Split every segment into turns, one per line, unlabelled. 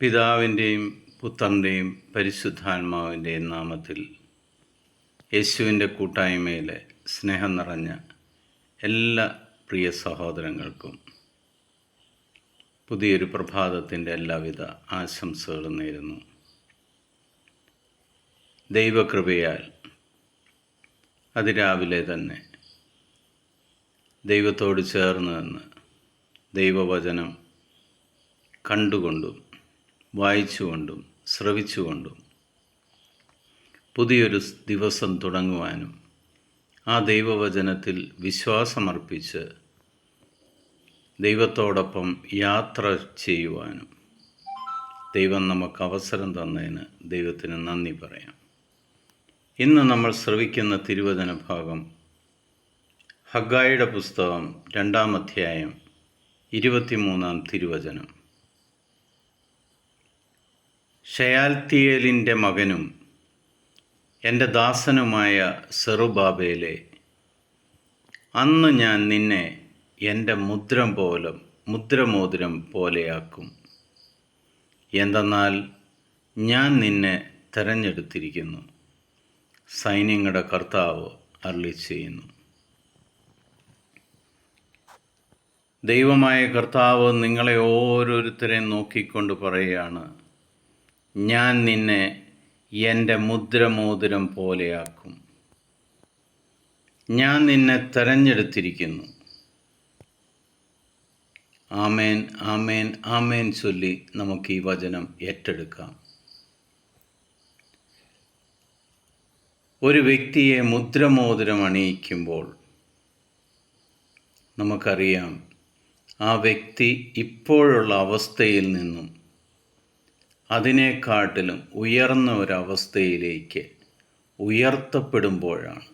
പിതാവിന്റെയും പുത്രന്റെയും പരിശുദ്ധാത്മാവിന്റെയും നാമത്തിൽ യേശുവിന്റെ കൂട്ടായ്മയിലെ സ്നേഹം നിറഞ്ഞ എല്ലാ പ്രിയ സഹോദരങ്ങൾക്കും പുതിയൊരു പ്രഭാതത്തിന്റെ എല്ലാവിധ ആശംസകളും നേരുന്നു. ദൈവകൃപയാൽ അതിരാവിലെ തന്നെ ദൈവത്തോട് ചേർന്ന് നിന്ന് ദൈവവചനം കണ്ടുകൊണ്ടും വായിച്ചുകൊണ്ടും ശ്രവിച്ചുകൊണ്ടും പുതിയൊരു ദിവസം തുടങ്ങുവാനും ആ ദൈവവചനത്തിൽ വിശ്വാസമർപ്പിച്ച് ദൈവത്തോടൊപ്പം യാത്ര ചെയ്യുവാനും ദൈവം നമുക്ക് അവസരം തന്നതിന് ദൈവത്തിന് നന്ദി പറയാം. ഇന്ന് നമ്മൾ ശ്രവിക്കുന്ന തിരുവചന ഭാഗം ഹഗായുടെ പുസ്തകം രണ്ടാം അധ്യായം ഇരുപത്തിമൂന്നാം തിരുവചനം. ഷയാൽത്തിയേലിന്റെ മകനും എന്റെ ദാസനുമായ സെറുബാബേലെ അന്ന് ഞാൻ നിന്നെ എന്റെ മുദ്രം പോലും മുദ്രമോതിരം പോലെയാക്കും. എന്തെന്നാൽ ഞാൻ നിന്നെ തെരഞ്ഞെടുത്തിരിക്കുന്നു. സൈന്യങ്ങളുടെ കർത്താവ് അരളി ചെയ്യുന്നു. ദൈവമായ കർത്താവ് നിങ്ങളെ ഓരോരുത്തരെയും നോക്കിക്കൊണ്ട് പറയുകയാണ് ഞാൻ നിന്നെ എന്റെ മുദ്രമോതിരം പോലെയാക്കും. ഞാൻ നിന്നെ തെരഞ്ഞെടുത്തിരിക്കുന്നു. ആമേൻ ആമേൻ ആമേൻ ചൊല്ലി നമുക്ക് ഈ വചനം ഏറ്റെടുക്കാം. ഒരു വ്യക്തിയെ മുദ്രമോതിരം അണിയിക്കുമ്പോൾ നമുക്കറിയാം ആ വ്യക്തി ഇപ്പോഴുള്ള അവസ്ഥയിൽ നിന്നും അതിനെക്കാട്ടിലും ഉയർന്ന ഒരവസ്ഥയിലേക്ക് ഉയർത്തപ്പെടുമ്പോഴാണ്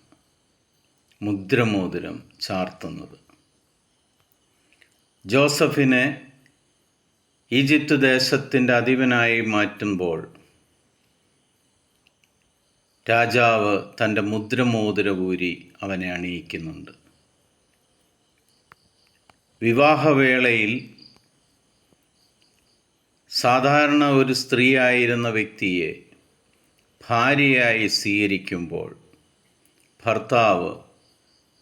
മുദ്രമോതിരം ചാർത്തുന്നത്. ജോസഫിനെ ഈജിപ്ത് ദേശത്തിന്റെ അധിപനായി മാറ്റുമ്പോൾ രാജാവ് തന്റെ മുദ്രമോതിരകൂരി അവനെ അണിയിക്കുന്നുണ്ട്. വിവാഹവേളയിൽ സാധാരണ ഒരു സ്ത്രീയായിരുന്ന വ്യക്തിയെ ഭാര്യയായി സ്വീകരിക്കുമ്പോൾ ഭർത്താവ്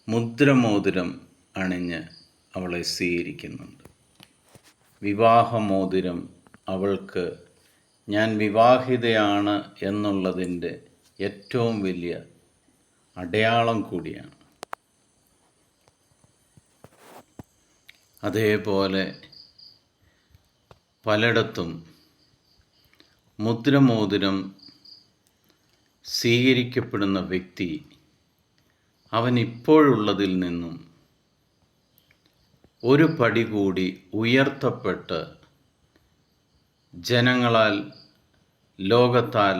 മുദ്രമോതിരം അണിഞ്ഞ് അവളെ സ്വീകരിക്കുന്നുണ്ട്. വിവാഹമോതിരം അവൾക്ക് ഞാൻ വിവാഹിതയാണ് എന്നുള്ളതിന്റെ ഏറ്റവും വലിയ അടയാളം കൂടിയാണ്. അതേപോലെ പലയിടത്തും മുദ്രമോതിരം സ്വീകരിക്കപ്പെടുന്ന വ്യക്തി അവൻ ഇപ്പോഴുള്ളതിൽ നിന്നും ഒരു പടി കൂടി ഉയർത്തപ്പെട്ട് ജനങ്ങളാൽ ലോകത്താൽ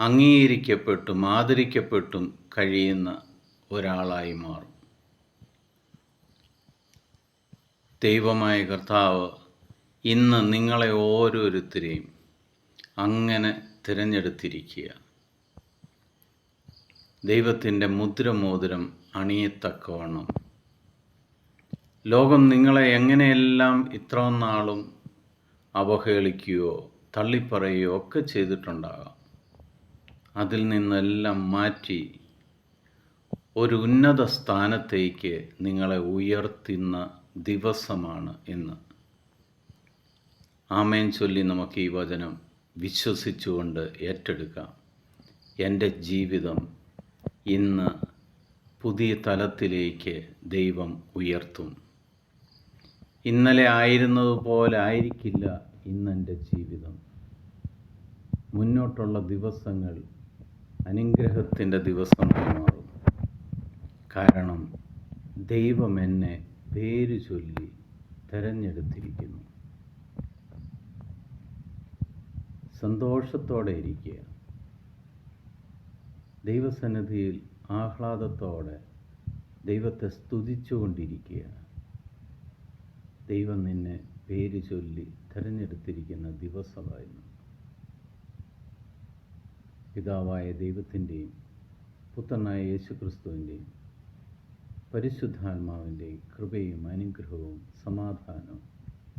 അംഗീകരിക്കപ്പെട്ടും ആദരിക്കപ്പെട്ടും കഴിയുന്ന ഒരാളായി മാറും. ദൈവമായ കർത്താവ് ഇന്ന് നിങ്ങളെ ഓരോരുത്തരെയും അങ്ങനെ തിരഞ്ഞെടുത്തിരിക്കുക. ദൈവത്തിന്റെ മുദ്രമോതിരം അണിയത്തക്കവണ്ണം. ലോകം നിങ്ങളെ എങ്ങനെയെല്ലാം ഇത്ര നാളും അവഹേളിക്കുകയോ തള്ളിപ്പറയുകയോ ഒക്കെ ചെയ്തിട്ടുണ്ടാകാം. അതിൽ നിന്നെല്ലാം മാറ്റി ഒരു ഉന്നത സ്ഥാനത്തേക്ക് നിങ്ങളെ ഉയർത്തുന്ന ദിവസമാണ് ഇന്ന്. ആമേൻ ചൊല്ലി നമുക്ക് ഈ വചനം വിശ്വസിച്ചുകൊണ്ട് ഏറ്റെടുക്കാം. എന്റെ ജീവിതം ഇന്ന് പുതിയ തലത്തിലേക്ക് ദൈവം ഉയർത്തും. ഇന്നലെ ആയിരുന്നതുപോലെ ആയിരിക്കില്ല ഇന്നെന്റെ ജീവിതം. മുന്നോട്ടുള്ള ദിവസങ്ങൾ അനുഗ്രഹത്തിന്റെ ദിവസമായി മാറും കാരണം ദൈവം എന്നെ പേര് ചൊല്ലി തിരഞ്ഞെടുത്തിരിക്കുന്നു. സന്തോഷത്തോടെ ഇരിക്കുക ദൈവസന്നിധിയിൽ ആഹ്ലാദത്തോടെ ദൈവത്തെ സ്തുതിച്ചുകൊണ്ടിരിക്കുക ദൈവം നിന്നെ പേര് ചൊല്ലി തിരഞ്ഞെടുത്തിരിക്കുന്ന ദിവസമായിരുന്നു. പിതാവായ ദൈവത്തിന്റെയും പുത്രനായ യേശുക്രിസ്തുവിന്റെയും പരിശുദ്ധാത്മാവിന്റെയും കൃപയും അനുഗ്രഹവും സമാധാനവും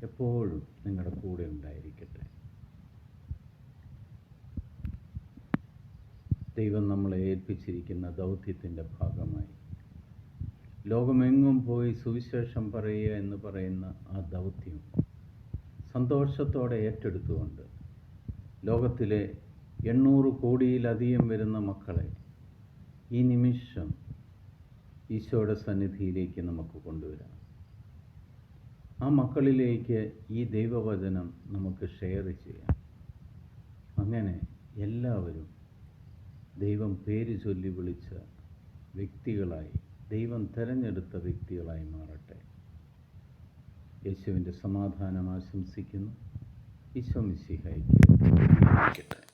എപ്പോഴും നിങ്ങളുടെ കൂടെ ഉണ്ടായിരിക്കട്ടെ. ദൈവം നമ്മളെ ഏൽപ്പിച്ചിരിക്കുന്ന ദൗത്യത്തിന്റെ ഭാഗമായി. ലോകമെങ്ങും പോയി സുവിശേഷം പറയുക എന്ന് പറയുന്ന ആ ദൗത്യം സന്തോഷത്തോടെ ഏറ്റെടുത്തുകൊണ്ട് ലോകത്തിലെ എണ്ണൂറ് കോടിയിലധികം വരുന്ന മക്കളെ ഈ നിമിഷം ഈശോയുടെ സന്നിധിയിലേക്ക് നമുക്ക് കൊണ്ടുവരാം. ആ മക്കളിലേക്ക് ഈ ദൈവവചനം നമുക്ക് ഷെയർ ചെയ്യാം. അങ്ങനെ എല്ലാവരും ദൈവം പേര് ചൊല്ലി വിളിച്ച വ്യക്തികളായി ദൈവം തിരഞ്ഞെടുത്ത വ്യക്തികളായി മാറട്ടെ. യേശുവിന്റെ സമാധാനം ആശംസിക്കുന്നു. ഈശോ മിശിഹായിക്ക്.